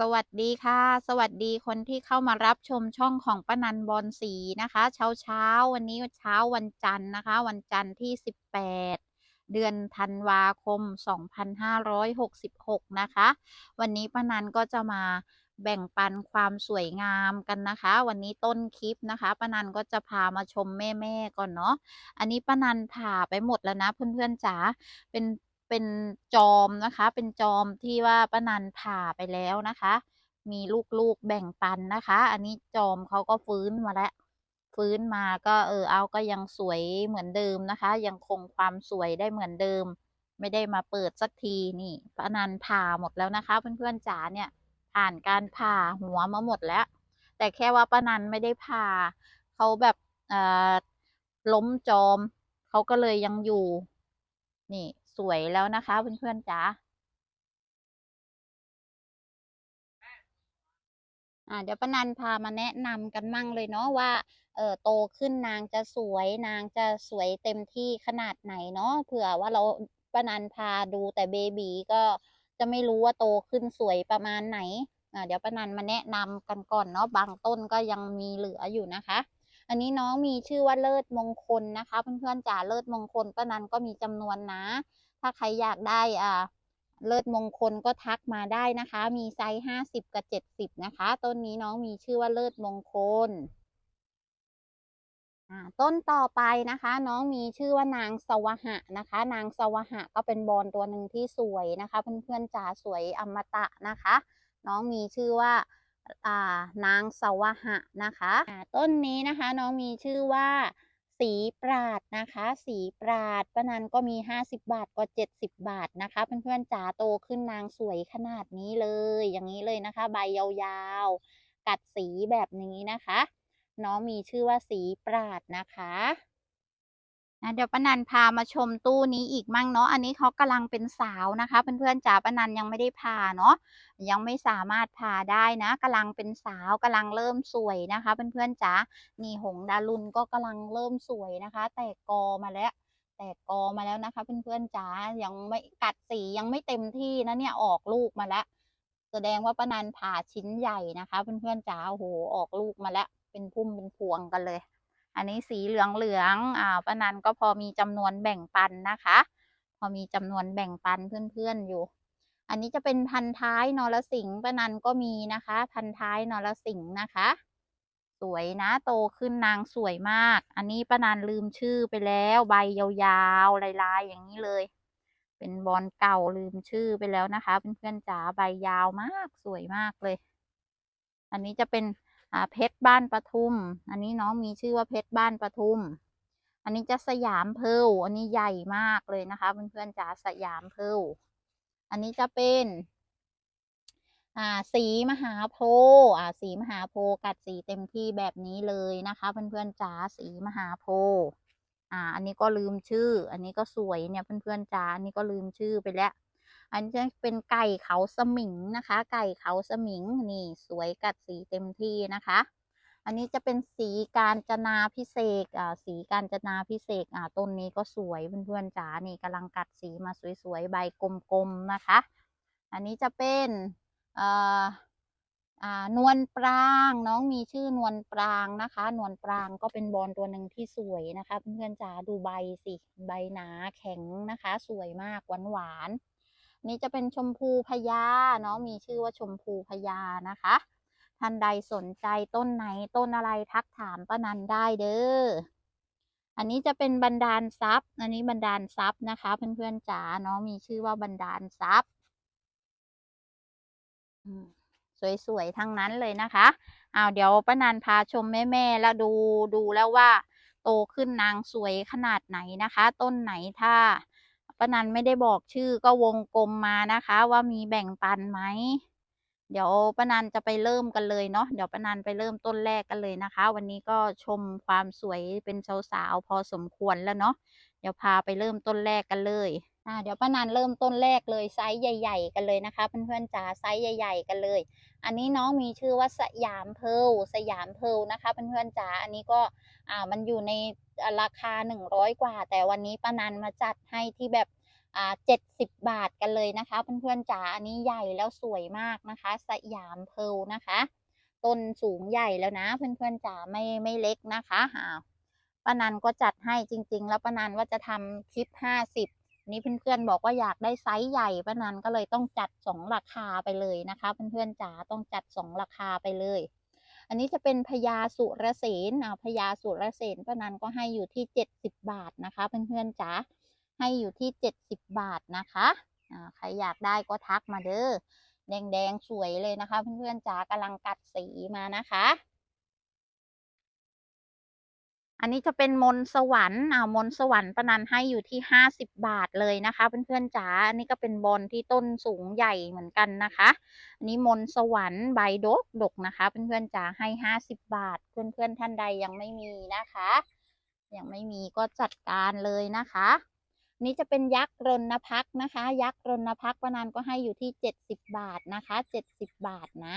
สวัสดีค่ะ สวัสดีคนที่เข้ามารับชมช่องของป้านันบอนสีนะคะ เช้าเช้าวันนี้เช้าวันจันทร์นะคะ วันจันทร์ที่ 18 เดือนธันวาคม 2566 นะคะ วันนี้ป้านันก็จะมาแบ่งปันความสวยงามกันนะคะ วันนี้ต้นคลิปนะคะป้านันก็จะพามาชมแม่ ๆ ก่อนเนาะอันนี้ป้านันผ่าไปหมดแล้วนะเพื่อนๆจ๋าเป็น เป็นจอมนะคะ เป็นจอมที่ว่าป้านันผ่าไปแล้วนะคะ มีลูกๆแบ่งปันนะคะ อันนี้จอมเขาก็ฟื้นมาแล้วฟื้นมาก็เออเอาก็ยังสวยเหมือนเดิมนะคะ ยังคงความสวยได้เหมือนเดิม ไม่ได้มาเปิดสักทีนี่ป้านันผ่าหมดแล้วนะคะ เพื่อนๆจ๋าเนี่ยผ่านการผ่าหัวมาหมดแล้ว แต่แค่ว่าป้านันไม่ได้ผ่าเขาแบบเอ่อล้มจอมเขาก็เลยยังอยู่ นี่ สวยแล้วนะคะเพื่อนๆจ๋าอ่าเดี๋ยวป้านันพามาแนะนำกันมั่งเลยเนาะว่าเออโตขึ้นนางจะสวยนางจะสวยเต็มที่ขนาดไหนเนาะเผื่อว่าเราป้านันพาดูแต่เบบีก็จะไม่รู้ว่าโตขึ้นสวยประมาณไหนอ่าเดี๋ยวป้านันมาแนะนำกันก่อนเนาะบางต้นก็ยังมีเหลืออยู่นะคะ อันนี้น้องมีชื่อว่าเลิศมงคลนะคะ เพื่อนๆจ๋าเลิศมงคลป้านันก็มีจำนวนนะ ถ้าใครอยากได้อ่าเลิศมงคลก็ทักมาได้นะคะ มีไซส์ห้าสิบกับเจ็ดสิบนะคะ ต้นนี้น้องมีชื่อว่าเลิศมงคล ต้นต่อไปนะคะ น้องมีชื่อว่านางสวหะนะคะ นางสวหะก็เป็นบอลตัวหนึ่งที่สวยนะคะ เพื่อนๆจ๋าสวยอมตะนะคะ น้องมีชื่อว่าอ่านางสวหะนะคะต้นนี้นะคะ น้องมีชื่อว่า สีปราดนะคะ สีปราดประนันก็มีห้าสิบบาทก็เจ็ดสิบบาทนะคะเพื่อนๆจ๋าโตขึ้นนางสวยขนาดนี้เลย อย่างนี้เลยนะคะ ใบยาวๆ กัดสีแบบนี้นะคะ น้องมีชื่อว่าสีปราดนะคะ นะเดี๋ยวป้านันพามาชมตู้นี้อีกมั่งเนาะอันนี้เขากำลังเป็นสาวนะคะเพื่อนๆจ๋าป้านันยังไม่ได้ผ่าเนาะยังไม่สามารถผ่าได้นะกำลังเป็นสาวกำลังเริ่มสวยนะคะเพื่อนๆจ๋านี่หงดารุนก็กำลังเริ่มสวยนะคะ แตกกอมาแล้ว แตกกอมาแล้วนะคะ เพื่อนๆจ๋ายังไม่กัดสียังไม่เต็มที่นะเนี่ยออกลูกมาแล้ว แสดงว่าป้านันผ่าชิ้นใหญ่นะคะ เพื่อนๆจ๋าโอ้โหออกลูกมาแล้ว เป็นพุ่มเป็นพวงกันเลย อันนี้สีเหลืองๆอ่าป้านันก็พอมีจำนวนแบ่งปันนะคะ พอมีจำนวนแบ่งปันเพื่อนๆอยู่ อันนี้จะเป็นพันท้ายนรสิงห์ป้านันก็มีนะคะ พันท้ายนรสิงห์นะคะ สวยนะโตขึ้นนางสวยมาก อันนี้ป้านันลืมชื่อไปแล้วใบยาวๆลายๆอย่างนี้เลย เป็นบอลเก่าลืมชื่อไปแล้วนะคะเพื่อนๆจ๋าใบยาวมากสวยมากเลย อันนี้จะเป็น เพชรบ้านปทุม อันนี้น้องมีชื่อว่าเพชรบ้านปทุม อันนี้จะสยามเพลอันนี้ใหญ่มากเลยนะคะเพื่อนๆจ๋าสยามเพลอันนี้จะเป็นอ่าสีมหาโพธิ์อ่าสีมหาโพธิ์กัดสีเต็มที่แบบนี้เลยนะคะ เพื่อนๆจ๋าสีมหาโพธิ์อ่า อันนี้ก็ลืมชื่อ อันนี้ก็สวยเนี่ยเพื่อนๆจ๋าอันนี้ก็ลืมชื่อไปแล้ว อันนี้จะเป็นไก่เขาสมิงนะคะ ไก่เขาสมิงนี่สวยกัดสีเต็มที่นะคะ อันนี้จะเป็นสีการจนาพิเศษอ่าสีการจนาพิเศษอ่าต้นนี้ก็สวยเพื่อนๆจ๋านี่กำลังกัดสีมาสวยๆใบกลมๆนะคะ อันนี้จะเป็นเอ่อานวลปรางน้องมีชื่อนวลปรางนะคะ นวลปรางก็เป็นบอลตัวหนึ่งที่สวยนะคะ เพื่อนๆจ๋าดูใบสิใบหนาแข็งนะคะ สวยมากหวานหวานๆ นี่จะเป็นชมพูพญาเน้องมีชื่อว่าชมพูพญานะคะ ท่านใดสนใจต้นไหนต้นอะไรทักถามป้านันได้เด้ออันนี้จะเป็นบันดาลทรัพย์ อันนี้บันดาลทรัพย์นะคะเพื่อนๆจ๋าน้องมีชื่อว่าบันดาลทรัพย์สวยๆทั้งนั้นเลยนะคะเอาเดี๋ยวป้านันพาชมแม่ๆแล้วดูดูแล้วว่า โตขึ้นนางสวยขนาดไหนนะคะ ต้นไหนถ้า ป้านันไม่ได้บอกชื่อก็วงกลมมานะคะ ว่ามีแบ่งปันไหม เดี๋ยวป้านันจะไปเริ่มกันเลยเนาะเดี๋ยวป้านันไปเริ่มต้นแรกกันเลยนะคะ วันนี้ก็ชมความสวยเป็นสาวๆพอสมควรแล้วเนาะเดี๋ยวพาไปเริ่มต้นแรกกันเลยอ่าเดี๋ยวป้านันเริ่มต้นแรกเลยไซส์ใหญ่ ๆ กันเลยนะคะเพื่อนๆจ๋าไซส์ใหญ่ ๆ กันเลย อันนี้น้องมีชื่อว่าสยามเพลสยามเพลนะคะเพื่อนๆจ๋าอันนี้ก็อ่ามันอยู่ในราคาหนึ่งร้อยกว่า แต่วันนี้ป้านันมาจัดให้ที่แบบอ่าเจ็ดสิบบาทกันเลยนะคะเพื่อนๆจ๋าอันนี้ใหญ่แล้วสวยมากนะคะ สยามเพร์ลนะคะต้นสูงใหญ่แล้วนะ เพื่อนๆจ๋าไม่ไม่เล็กนะคะอ้าวป้านันก็จัดให้จริง ๆ แล้วป้านันว่าจะทำคลิปห้าสิบ นี้เพื่อนๆบอกว่าอยากได้ไซส์ใหญ่ป้านันก็เลยต้องจัดสองราคาไปเลยนะคะ เพื่อนๆจ๋าต้องจัดสองราคาไปเลย อันนี้จะเป็นพญาสุรเสนอ่าพญาสุรเสนป้านันก็ให้อยู่ที่เจ็ดสิบบาทนะคะ เพื่อนๆจ๋าให้อยู่ที่เจ็ดสิบบาทนะคะอ่าใครอยากได้ก็ทักมาเด้อแดงๆสวยเลยนะคะ เพื่อนๆจ๋ากำลังกัดสีมานะคะ อันนี้จะเป็นมนต์สวรรค์อ่ามนต์สวรรค์ปนันให้อยู่ที่ห้าสิบบาทเลยนะคะเพื่อนๆจ๋าอันนี้ก็เป็นบอลที่ต้นสูงใหญ่เหมือนกันนะคะ อันนี้มนต์สวรรค์ใบดกดกนะคะเพื่อนๆจ๋าให้ห้าสิบบาท เพื่อนๆท่านใดยังไม่มีนะคะ ยังไม่มีก็จัดการเลยนะคะ นี่จะเป็นยักษ์รณพักนะคะ ยักษ์รณพักษ์ปนันก็ให้อยู่ที่เจ็ดสิบบาทนะคะเจ็ดสิบบาทนะ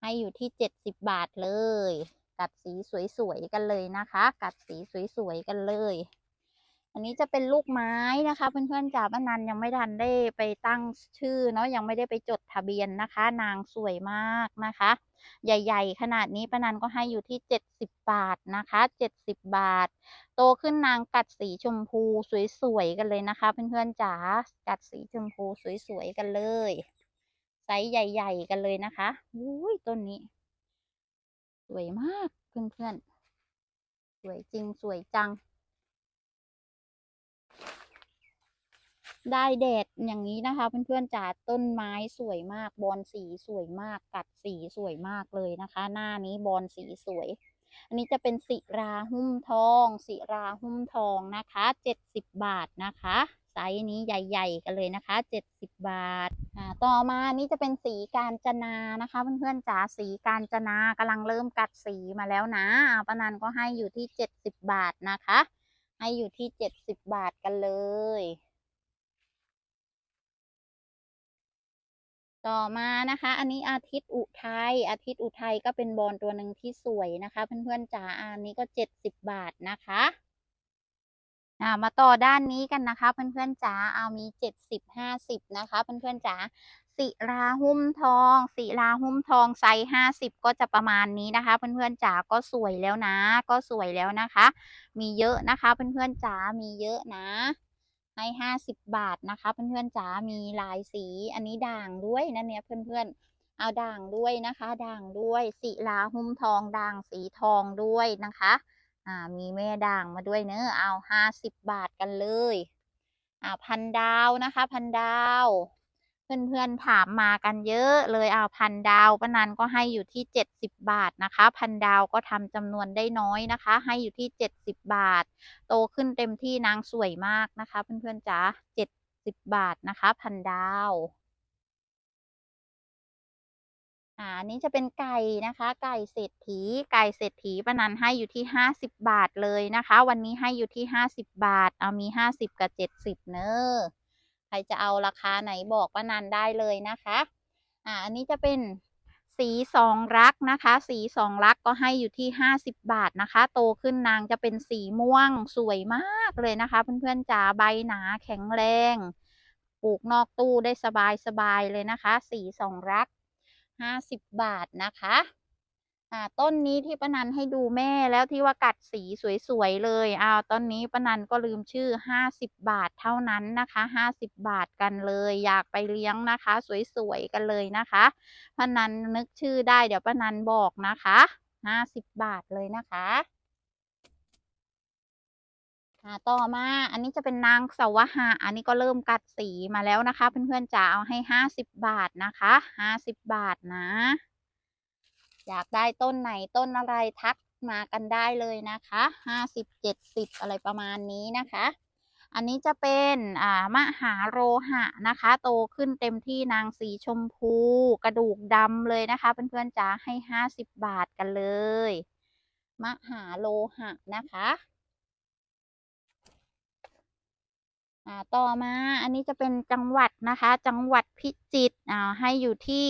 ให้อยู่ที่เจ็ดสิบบาทเลย กัดสีสวยๆกันเลยนะคะ กัดสีสวยๆกันเลย อันนี้จะเป็นลูกไม้นะคะ เพื่อนๆจ๋าป้านันยังไม่ทันได้ไปตั้งชื่อเนาะยังไม่ได้ไปจดทะเบียนนะคะ นางสวยมากนะคะ ใหญ่ ๆ ขนาดนี้ป้านันก็ให้อยู่ที่เจ็ดสิบบาทนะคะเจ็ดสิบบาท โตขึ้นนางกัดสีชมพูสวยๆกันเลยนะคะ เพื่อนๆจ๋ากัดสีชมพูสวยๆกันเลยไซส์ใหญ่ ๆ กันเลยนะคะอุ้ยต้นนี้ สวยมากเพื่อนๆ สวยจริงสวยจัง ได้แดดอย่างนี้นะคะ เพื่อนๆจ๋าต้นไม้สวยมากบอนสีสวยมากกัดสีสวยมากเลยนะคะ หน้านี้บอนสีสวย อันนี้จะเป็นสิราหุ้มทอง สิราหุ้มทองนะคะเจ็ดสิบบาทนะคะ ส์นี้ใหญ่ ๆ กันเลยนะคะเจ็ดสิบาทอ่าต่อมานี่จะเป็นสีกาญจนานะคะเพื่อนๆจ๋าสีกาญจนากำลังเริ่มกัดสีมาแล้วนะป้านันก็ให้อยู่ที่เจ็ดสิบาทนะคะ ให้อยู่ที่เจ็ดสิบาทกันเลย ต่อมานะคะ อันนี้อาทิตย์อุทัยอาทิตย์อุทัยก็เป็นบอลตัวหนึ่งที่สวยนะคะ เพื่อนๆจ๋าอันนี้ก็เจ็ดสิบบาทนะคะ อ่ามาต่อด้านนี้กันนะคะ เพื่อนๆจ๋าเอามีเจ็ดสิบห้าสิบนะคะ เพื่อนๆจ๋าศิราหุ้มทองศิราหุ้มทองไซส์ห้าสิบก็จะประมาณนี้นะคะ เพื่อนๆจ๋าก็สวยแล้วนะ ก็สวยแล้วนะคะ มีเยอะนะคะ เพื่อนๆจ๋ามีเยอะนะให้ห้าสิบบาทนะคะ เพื่อนๆจ๋ามีลายสีอันนี้ด่างด้วยนะเนี่ยเพื่อนๆเอาด่างด้วยนะคะ ด่างด้วยศิลาหุ้มทองด่างสีทองด้วยนะคะ อ่า มีแม่ด่างมาด้วยเนอะเอาห้าสิบบาทกันเลยอ่าพันดาวนะคะ พันดาว เพื่อนๆถามมากันเยอะเลยเอาพันดาวป้านันก็ให้อยู่ที่เจ็ดสิบบาทนะคะ พันดาวก็ทำจำนวนได้น้อยนะคะ ให้อยู่ที่เจ็ดสิบบาท โตขึ้นเต็มที่นางสวยมากนะคะ เพื่อนๆจ๋าเจ็ดสิบบาทนะคะ พันดาว อ่าอันนี้จะเป็นไก่นะคะ ไก่เศรษฐี ไก่เศรษฐีป้านันให้อยู่ที่ห้าสิบบาทเลยนะคะ วันนี้ให้อยู่ที่ห้าสิบบาท เอามีห้าสิบกับเจ็ดสิบเนอะใครจะเอาราคาไหนบอกป้านันได้เลยนะคะ อ่าอันนี้จะเป็นสีสองรักนะคะ สีสองรักก็ให้อยู่ที่ห้าสิบบาทนะคะ โตขึ้นนางจะเป็นสีม่วงสวยมากเลยนะคะ เพื่อนๆจ๋าใบหนาแข็งแรง ปลูกนอกตู้ได้สบายสบายเลยนะคะ สีสองรัก ห้าสิบบาทนะคะอ่าต้นนี้ที่ป้านันให้ดูแม่แล้วที่ว่ากัดสีสวยๆเลยอ้าวต้นนี้ป้านันก็ลืมชื่อห้าสิบบาทเท่านั้นนะคะห้าสิบบาทกันเลย อยากไปเลี้ยงนะคะ สวยๆกันเลยนะคะป้านันนึกชื่อได้เดี๋ยวป้านันบอกนะคะห้าสิบบาทเลยนะคะ ต่อมาอันนี้จะเป็นนางสวหะอันนี้ก็เริ่มกัดสีมาแล้วนะคะ เพื่อนๆจ๋าเอาให้ห้าสิบบาทนะคะห้าสิบบาทนะ อยากได้ต้นไหนต้นอะไรทักมากันได้เลยนะคะห้าสิบเจ็ดสิบอะไรประมาณนี้นะคะ อันนี้จะเป็นอ่ามหาโรหะนะคะ โตขึ้นเต็มที่นางสีชมพู กระดูกดำเลยนะคะ เพื่อนๆจ๋าให้ห้าสิบบาทกันเลย มหาโลหะนะคะ อ่าต่อมาอันนี้จะเป็นจังหวัดนะคะ จังหวัดพิจิตรอ่าให้อยู่ที่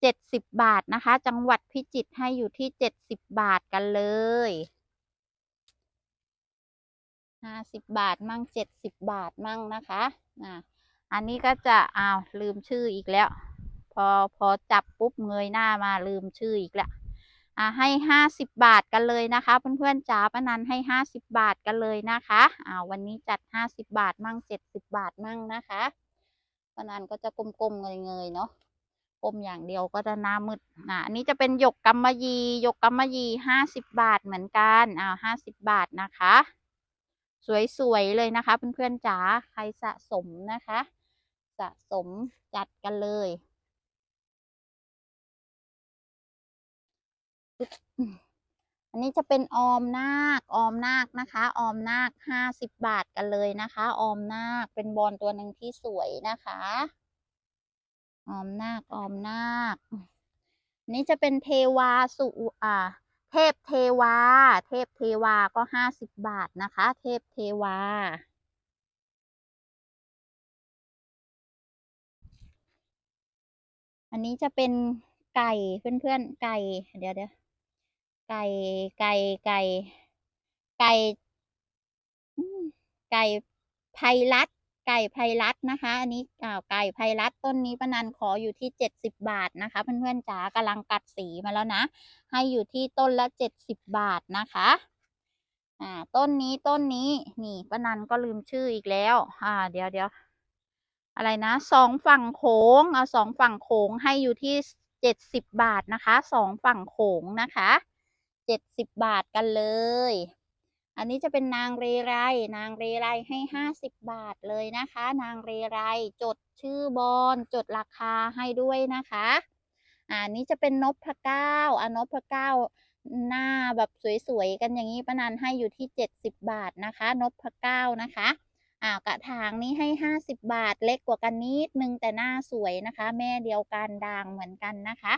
เจ็ดสิบบาทนะคะ จังหวัดพิจิตรให้อยู่ที่เจ็ดสิบบาทกันเลยห้าสิบบาทมั่งเจ็ดสิบบาทมั่งนะคะอ่าอันนี้ก็จะอ้าวลืมชื่ออีกแล้ว พอพอจับปุ๊บเงยหน้ามาลืมชื่ออีกแล้ว อ่าให้ห้าสิบบาทกันเลยนะคะ เพื่อนๆจ๋าป้านันให้ห้าสิบบาทกันเลยนะคะอ่าวันนี้จัดห้าสิบบาทมั่งเจ็ดสิบบาทมั่งนะคะป้านันก็จะกลมๆเงยๆเนาะกลมอย่างเดียวก็จะหน้ามืดอ่าอันนี้จะเป็นหยกกำมะยีหยกกำมะยี่ห้าสิบบาทเหมือนกันอ่าห้าสิบบาทนะคะ สวยๆเลยนะคะ เพื่อนๆจ๋าใครสะสมนะคะ สะสมจัดกันเลย อันนี้จะเป็นออมนาคออมนาคนะคะ ออมนาคห้าสิบบาทกันเลยนะคะ ออมนาคเป็นบอลตัวหนึ่งที่สวยนะคะ ออมนาคออมนาคอันนี้จะเป็นเทวาสุอ่า เทพเทวา เทพเทวาก็ห้าสิบบาทนะคะ เทพเทวาอันนี้จะเป็นไก่เพื่อนๆไก่ เดี๋ยวเดี๋ยว ไก่ไก่ไก่ไก่ไก่ไพรัตไก่ไพรัตนะคะ อันนี้อ่าไก่ไพรัตต้นนี้ป้านันขออยู่ที่เจ็ดสิบบาทนะคะ เพื่อนๆจ๋ากำลังกัดสีมาแล้วนะ ให้อยู่ที่ต้นละเจ็ดสิบบาทนะคะอ่าต้นนี้ต้นนี้นี่ป้านันก็ลืมชื่ออีกแล้ว อ่า เดี๋ยวเดี๋ยวอะไรนะสองฝั่งโขงเอาสองฝั่งโขงให้อยู่ที่เจ็ดสิบบาทนะคะสองฝั่งโขงนะคะ จ็ดสิบบาทกันเลย อันนี้จะเป็นนางเรไร นางเรไรให้ห้าสิบบาทเลยนะคะ นางเรไรจดชื่อบอลจดราคาให้ด้วยนะคะอ่านี้จะเป็นนพะเก้าอ่านพะเก้าหน้าแบบสวยๆกันอย่างนี้ป้านันให้อยู่ที่เจ็ดสิบบาทนะคะนพะเก้านะคะอ่ากระถางนี้ให้ห้าสิบบาทเล็กกว่ากันนิดนึงแต่หน้าสวยนะคะ แม่เดียวกันด่างเหมือนกันนะคะ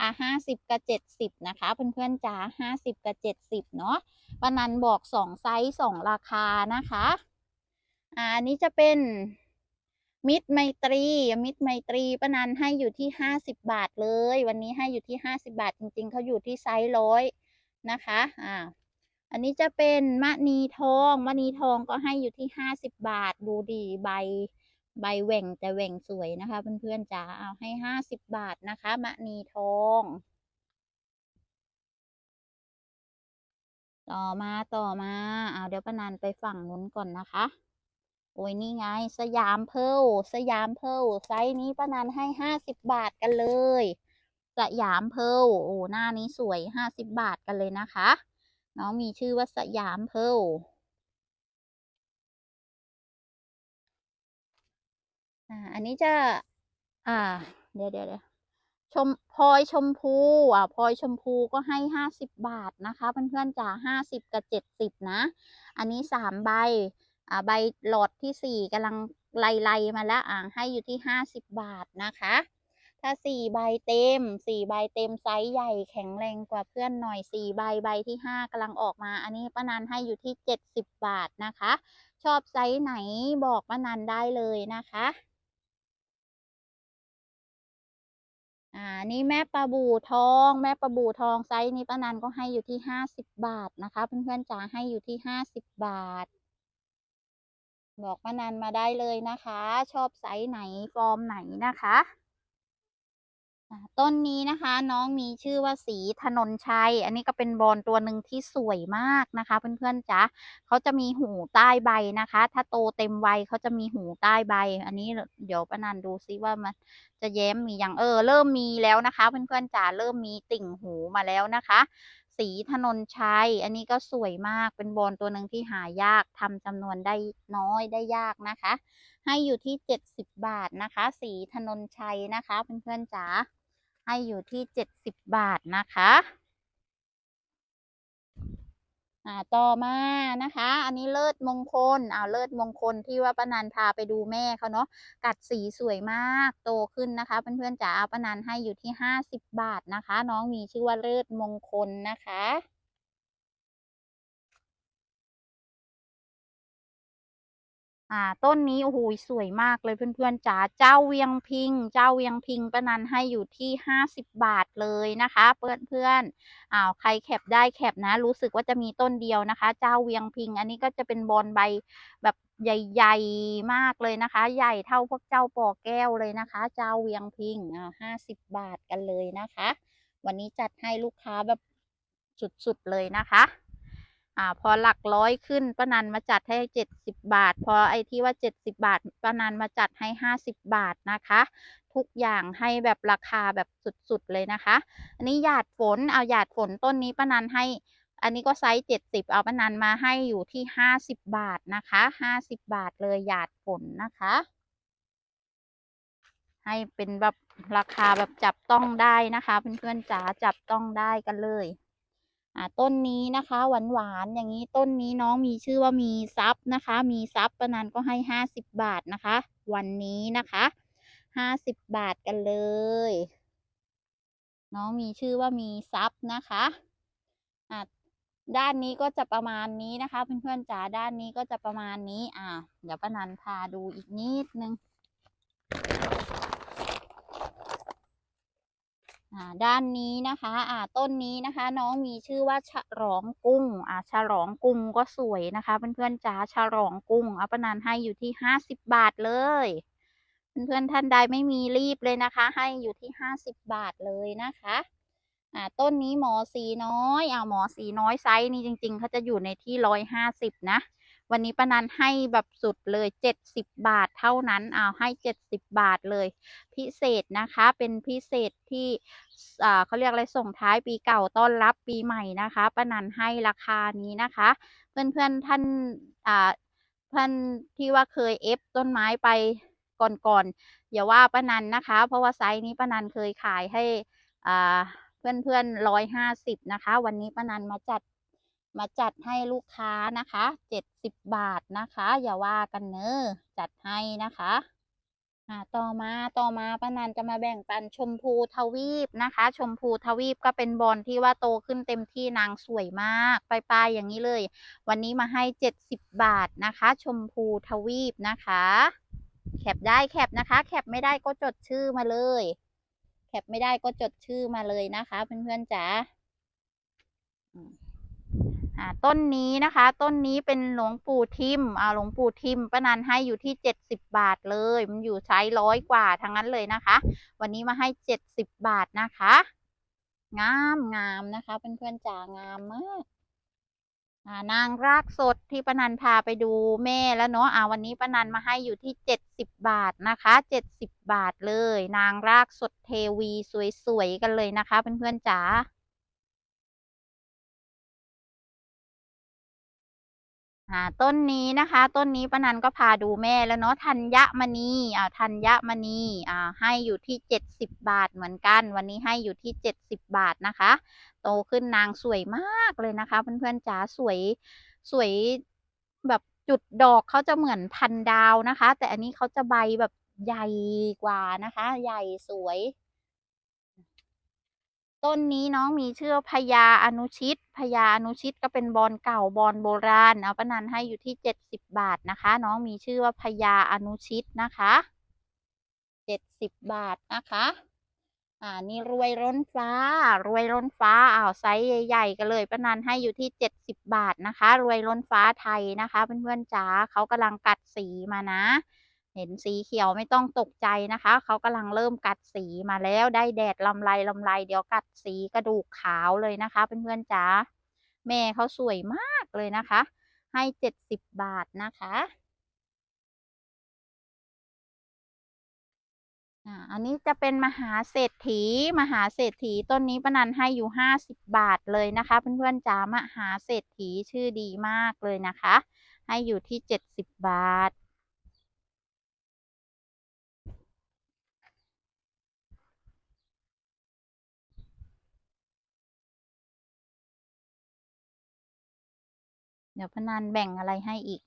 อ่าห้าสิบกับเจ็ดสิบนะคะเพื่อนๆจ๋าห้าสิบกับเจ็ดสิบเนาะปนันบอกสองไซส์สองราคานะคะอ่าอันนี้จะเป็นมิตรไมตรี มิตรไมตรีปานันให้อยู่ที่ห้าสิบบาทเลย วันนี้ให้อยู่ที่ห้าสิบาทจริง ๆเขาอยู่ที่ไซส์ร้อยนะคะอ่าอันนี้จะเป็นมะนีทองมะนีทองก็ให้อยู่ที่ห้าสิบบาท ดูดีใบ ใบแหว่งแต่แหว่งสวยนะคะ เพื่อนๆจ๋าเอาให้ห้าสิบบาทนะคะมะนีทอง ต่อมาต่อมาเอาเดี๋ยวป้านันไปฝั่งนู้นก่อนนะคะ โอ้ยนี่ไง สยามเพลสยามเพลไซส์นี้ป้านันให้ห้าสิบบาทกันเลย สยามเพลโอ้หน้านี้สวยห้าสิบบาทกันเลยนะคะ น้องมีชื่อว่าสยามเพล อ่า อันนี้จะ อ่า เดี๋ยวเดี๋ยวชมพลอยชมพูอ่าพลอยชมพูก็ให้ห้าสิบบาทนะคะเพื่อนๆจ๋าห้าสิบกับเจ็ดสิบนะ อันนี้สามใบ อ่า ใบหลอดที่สี่กำลังไล่ๆมาแล้วอ่าให้อยู่ที่ห้าสิบบาทนะคะ ถ้าสี่ใบเต็มสี่ใบเต็มไซส์ใหญ่แข็งแรงกว่าเพื่อนหน่อยสี่ใบใบที่ห้ากำลังออกมา อันนี้ป้านันให้อยู่ที่เจ็ดสิบบาทนะคะ ชอบไซส์ไหนบอกป้านันได้เลยนะคะ อ่านี่แม่ปลาบูทอง แม่ปลาบูทองไซส์นี้ป้านันก็ให้อยู่ที่ห้าสิบบาทนะคะ เพื่อนๆจ๋าให้อยู่ที่ห้าสิบบาท บอกป้านันมาได้เลยนะคะ ชอบไซส์ไหนฟอร์มไหนนะคะ ต้นนี้นะคะน้องมีชื่อว่าสีถนนชัย อันนี้ก็เป็นบอลตัวหนึ่งที่สวยมากนะคะ เพื่อนๆจ๊ะเขาจะมีหูใต้ใบนะคะ ถ้าโตเต็มวัยเขาจะมีหูใต้ใบ อันนี้เดี๋ยวป้านันดูซิว่ามันจะแย้มมีอย่างเออ เริ่มมีแล้วนะคะ เพื่อนๆจ๋าเริ่มมีติ่งหูมาแล้วนะคะ สีถนนชัย อันนี้ก็สวยมาก เป็นบอลตัวหนึ่งที่หายากทำจำนวนได้น้อยได้ยากนะคะ ให้อยู่ที่เจ็ดสิบบาทนะคะ สีถนนชัยนะคะเพื่อนๆจ๋า ให้อยู่ที่เจ็ดสิบบาทนะคะ อ่าต่อมานะคะ อันนี้เลิศมงคลอ่าเลิศมงคลที่ว่าป้านันพาไปดูแม่เขาเนาะกัดสีสวยมากโตขึ้นนะคะ เพื่อนๆจ๋าป้านันให้อยู่ที่ห้าสิบบาทนะคะ น้องมีชื่อว่าเลิศมงคลนะคะ อ่า ต้นนี้โอ้โหสวยมากเลยเพื่อนๆจ๋าเจ้าเวียงพิง เจ้าเวียงพิงป้านันให้อยู่ที่ห้าสิบบาทเลยนะคะ เพื่อนเพื่อนอ้าวใครแคปได้แคปนะ รู้สึกว่าจะมีต้นเดียวนะคะ เจ้าเวียงพิง อันนี้ก็จะเป็นบอลใบแบบใหญ่ๆมากเลยนะคะ ใหญ่เท่าพวกเจ้าปอแก้วเลยนะคะ เจ้าเวียงพิงอ่าห้าสิบบาทกันเลยนะคะ วันนี้จัดให้ลูกค้าแบบสุดๆเลยนะคะ อ่า พอหลักร้อยขึ้นป้านันมาจัดให้เจ็ดสิบบาท พอไอ้ที่ว่าเจ็ดสิบาทป้านันมาจัดให้ห้าสิบบาทนะคะ ทุกอย่างให้แบบราคาแบบสุดๆเลยนะคะ อันนี้หยาดฝนเอาหยาดฝนต้นนี้ป้านันให้ อันนี้ก็ไซส์เจ็ดสิบเอาป้านันมาให้อยู่ที่ห้าสิบบาทนะคะห้าสิบบาทเลยหยาดฝนนะคะให้เป็นแบบราคาแบบจับต้องได้นะคะ เพื่อนๆจ๋าจับต้องได้กันเลย อ่าต้นนี้นะคะหวานหวานๆอย่างนี้ต้นนี้น้องมีชื่อว่ามีซับนะคะ มีซับประนันก็ให้ห้าสิบบาทนะคะ วันนี้นะคะห้าสิบบาทกันเลย น้องมีชื่อว่ามีซับนะคะอ่าด้านนี้ก็จะประมาณนี้นะคะ เพื่อนๆจ๋าด้านนี้ก็จะประมาณนี้ อ่า เดี๋ยวป้านันพาดูอีกนิดนึง อ่า ด้านนี้นะคะอ่าต้นนี้นะคะ น้องมีชื่อว่าฉลองกุ้งอ่าฉลองกุ้งก็สวยนะคะเพื่อนๆจ๋าฉลองกุ้งอัปนันให้อยู่ที่ห้าสิบบาทเลยเพื่อนๆท่านใดไม่มีรีบเลยนะคะ ให้อยู่ที่ห้าสิบบาทเลยนะคะอ่าต้นนี้หมอสีน้อยอ่าหมอสีน้อยไซส์นี้จริง ๆเขาจะอยู่ในที่ร้อยห้าสิบนะ วันนี้ป้านันให้แบบสุดเลยเจ็ดสิบบาทเท่านั้นเอาให้เจ็ดสิบบาทเลย พิเศษนะคะ เป็นพิเศษที่อ่าเขาเรียกอะไรส่งท้ายปีเก่าต้อนรับปีใหม่นะคะป้านันให้ราคานี้นะคะ เพื่อนๆท่านอ่าท่านที่ว่าเคยเอฟต้นไม้ไปก่อนๆอย่าว่าป้านันนะคะ เพราะว่าไซส์นี้ป้านันเคยขายให้อ่าเพื่อนๆร้อยห้าสิบนะคะ วันนี้ป้านันมาจัด มาจัดให้ลูกค้านะคะเจ็ดสิบบาทนะคะ อย่าว่ากันเนอจัดให้นะคะอ่าต่อมาต่อมาป้านันจะมาแบ่งปันชมพูทวีปนะคะ ชมพูทวีปก็เป็นบอลที่ว่าโตขึ้นเต็มที่นางสวยมากปลายๆอย่างนี้เลย วันนี้มาให้เจ็ดสิบบาทนะคะ ชมพูทวีปนะคะ แคปได้แคปนะคะ แคปไม่ได้ก็จดชื่อมาเลย แคปไม่ได้ก็จดชื่อมาเลยนะคะ เพื่อนๆจ๋า ต้นนี้นะคะ ต้นนี้เป็นหลวงปู่ทิมอ่าหลวงปู่ทิมป้านันให้อยู่ที่เจ็ดสิบบาทเลย มันอยู่ใช้ร้อยกว่าทั้งนั้นเลยนะคะ วันนี้มาให้เจ็ดสิบบาทนะคะ งามงามนะคะเพื่อนๆจ๋างามมากานางรากสดที่ป้านันพาไปดูแม่แล้วเนาะอ่าวันนี้ป้านันมาให้อยู่ที่เจ็ดสิบบาทนะคะเจ็ดสิบบาทเลย นางรากสดเทวีสวยๆกันเลยนะคะเพื่อนๆจ๋า อ่าต้นนี้นะคะ ต้นนี้ป้านันก็พาดูแม่แล้วเนาะธัญญมณีอ่าธัญมณีอ่าให้อยู่ที่เจ็ดสิบบาทเหมือนกัน วันนี้ให้อยู่ที่เจ็ดสิบบาทนะคะ โตขึ้นนางสวยมากเลยนะคะเพื่อนๆจ๋าสวยสวยแบบจุดดอกเขาจะเหมือนพันดาวนะคะ แต่อันนี้เขาจะใบแบบใหญ่กว่านะคะ ใหญ่สวย ต้นนี้น้องมีชื่อพญาอนุชิตพญาอนุชิตก็เป็นบอลเก่าบอลโบราณเอาป้านันให้อยู่ที่เจ็ดสิบบาทนะคะ น้องมีชื่อว่าพญาอนุชิตนะคะเจ็ดสิบบาทนะคะอ่านี่รวยร้นฟ้า รวยร้นฟ้าอ้าวไซส์ใหญ่ๆกันเลยป้านันให้อยู่ที่เจ็ดสิบบาทนะคะ รวยร้นฟ้าไทยนะคะ เพื่อนๆจ๋าเขากำลังกัดสีมานะ เห็นสีเขียวไม่ต้องตกใจนะคะ เขากำลังเริ่มกัดสีมาแล้วได้แดดลำไรลำไร เดี๋ยวกัดสีกระดูกขาวเลยนะคะเพื่อนๆจ๋าแม่เขาสวยมากเลยนะคะ ให้เจ็ดสิบบาทนะคะอันนี้จะเป็นมหาเศรษฐี มหาเศรษฐีต้นนี้ปนันให้อยู่ห้าสิบบาทเลยนะคะ เพื่อนๆจ๋ามหาเศรษฐีชื่อดีมากเลยนะคะ ให้อยู่ที่เจ็ดสิบบาท เดี๋ยวพนันแบ่งอะไรให้อีก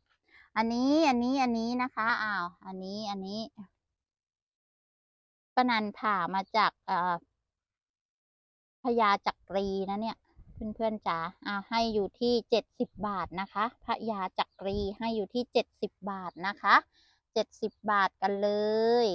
อันนี้อันนี้อันนี้นะคะอ้าวอันนี้อันนี้ปนันผ่ามาจากเอ่อพญาจักรีนะเนี่ยเพื่อนๆจ๋าอ้าวให้อยู่ที่เจ็ดสิบบาทนะคะพญาจักรีให้อยู่ที่เจ็ดสิบบาทนะคะเจ็ดสิบบาทกันเลย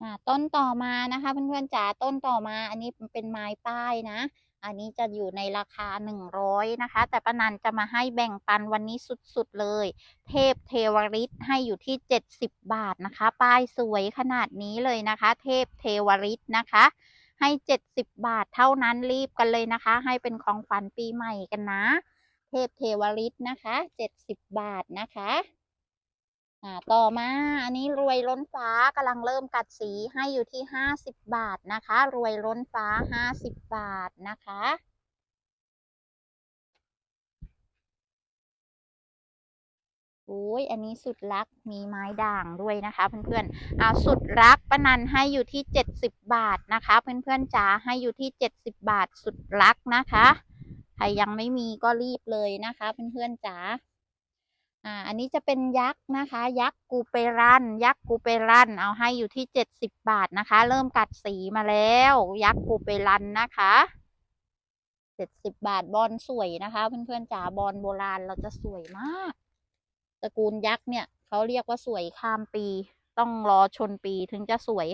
อ่าต้นต่อมานะคะเพื่อนๆจ๋าต้นต่อมาอันนี้เป็นไม้ป้ายนะ อันนี้จะอยู่ในราคา 100 นะคะ แต่ป้านันจะมาให้แบ่งปันวันนี้สุดๆเลย เทพเทวริตให้อยู่ที่ 70 บาทนะคะ ป้ายสวยขนาดนี้เลยนะคะ เทพเทวริตนะคะ ให้ 70 บาทเท่านั้นรีบกันเลยนะคะ ให้เป็นของขวัญปีใหม่กันนะ เทพเทวริตนะคะ 70 บาทนะคะ อ่าต่อมาอันนี้รวยล้นฟ้ากำลังเริ่มกัดสีให้อยู่ที่50บบาทนะคะ รวยล้นฟ้า50บบาทนะคะโอ้ยอันนี้สุดรักมีไม้ด่างด้วยนะคะเพื่อนๆอ่าสุดรักปนันให้อยู่ที่70บบาทนะคะ เพื่อนๆจ๋าให้อยู่ที่70บาทสุดรักนะคะ ใครยังไม่มีก็รีบเลยนะคะ เพื่อนๆจ๋า อ่าอันนี้จะเป็นยักษ์นะคะ ยักษ์กูเปรัน ยักษ์กูเปรัน เอาให้อยู่ที่เจ็ดสิบบาทนะคะ เริ่มกัดสีมาแล้ว ยักษ์กูเปรันนะคะเจ็ดสิบบาทบอลสวยนะคะ เพื่อนๆจ๋าบอลโบราณเราจะสวยมากตระกูลยักษ์เนี่ยเขาเรียกว่าสวยข้ามปี ต้องรอชนปีถึงจะสวย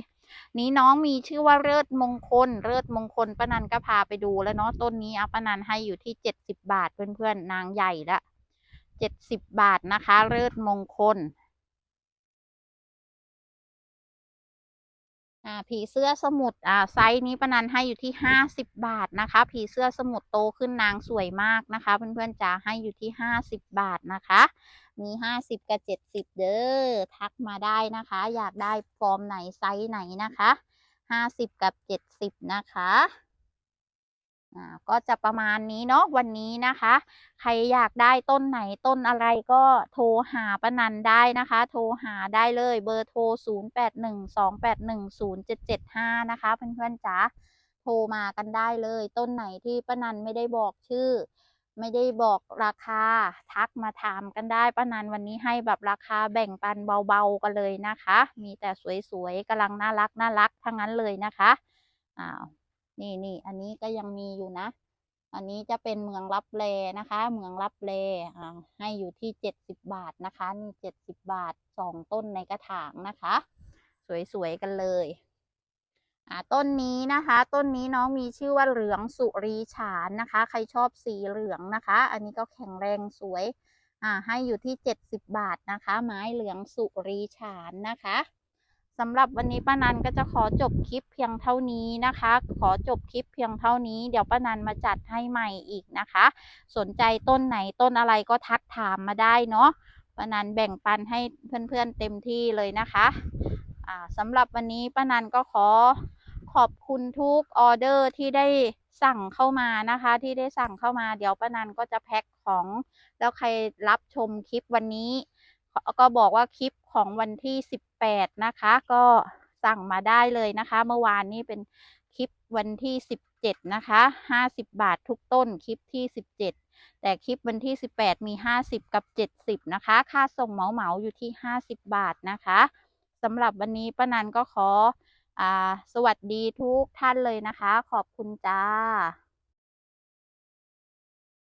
นี้น้องมีชื่อว่าเลิศมงคลเลิศมงคลป้านันก็พาไปดูแล้วเนาะต้นนี้อาป้านันให้อยู่ที่เจ็ดสิบบาทเพื่อนๆนางใหญ่ละ เจ็ดสิบบาทนะคะ เลิศมงคลผีเสื้อสมุทรอ่าไซส์นี้ปนันให้อยู่ที่ห้าสิบบาทนะคะ ผีเสื้อสมุทรโตขึ้นนางสวยมากนะคะ เพื่อนๆจ๋าให้อยู่ที่ห้าสิบบาทนะคะ มีห้าสิบกับเจ็ดสิบเด้อทักมาได้นะคะ อยากได้ฟอร์มไหนไซส์ไหนนะคะห้าสิบกับเจ็ดสิบนะคะ ก็จะประมาณนี้เนาะวันนี้นะคะ ใครอยากได้ต้นไหนต้นอะไรก็โทรหาป้านันได้นะคะ โทรหาได้เลยเบอร์โทร 0 8 1 2 8 1 0 7 7 5 นะคะเพื่อนๆจ๋าโทรมากันได้เลย ต้นไหนที่ป้านันไม่ได้บอกชื่อ ไม่ได้บอกราคาทักมาถามกันได้ป้านันวันนี้ให้แบบราคาแบ่งปันเบาๆกันเลยนะคะ มีแต่สวยๆกำลังน่ารักน่ารักทั้งนั้นเลยนะคะอ้าว นี่นี่อันนี้ก็ยังมีอยู่นะ อันนี้จะเป็นเมืองลับแลนะคะ เมืองลับแลอ่าให้อยู่ที่เจ็ดสิบบาทนะคะ นี่เจ็ดสิบบาทสองต้นในกระถางนะคะ สวยๆกันเลยอ่าต้นนี้นะคะ ต้นนี้น้องมีชื่อว่าเหลืองสุรีฉานนะคะ ใครชอบสีเหลืองนะคะ อันนี้ก็แข็งแรงสวยอ่าให้อยู่ที่เจ็ดสิบบาทนะคะ ไม้เหลืองสุรีฉานนะคะ สำหรับวันนี้ป้านันก็จะขอจบคลิปเพียงเท่านี้นะคะ ขอจบคลิปเพียงเท่านี้ เดี๋ยวป้านันมาจัดให้ใหม่อีกนะคะ สนใจต้นไหนต้นอะไรก็ทักถามมาได้เนาะป้านันแบ่งปันให้เพื่อนๆเต็มที่เลยนะคะอ่าสำหรับวันนี้ป้านันก็ขอขอบคุณทุกออเดอร์ที่ได้สั่งเข้ามานะคะ ที่ได้สั่งเข้ามาเดี๋ยวป้านันก็จะแพ็คของ แล้วใครรับชมคลิปวันนี้ ก็บอกว่าคลิปของวันที่ 18 นะคะ ก็สั่งมาได้เลยนะคะ เมื่อวานนี้เป็นคลิปวันที่ 17 นะคะ 50 บาททุกต้นคลิปที่ 17 แต่คลิปวันที่ 18 มี 50 กับ 70 นะคะ ค่าส่งเหมาเหมาอยู่ที่ 50 บาทนะคะสำหรับวันนี้ป้านันก็ขออสวัสดีทุกท่านเลยนะคะ ขอบคุณจ้า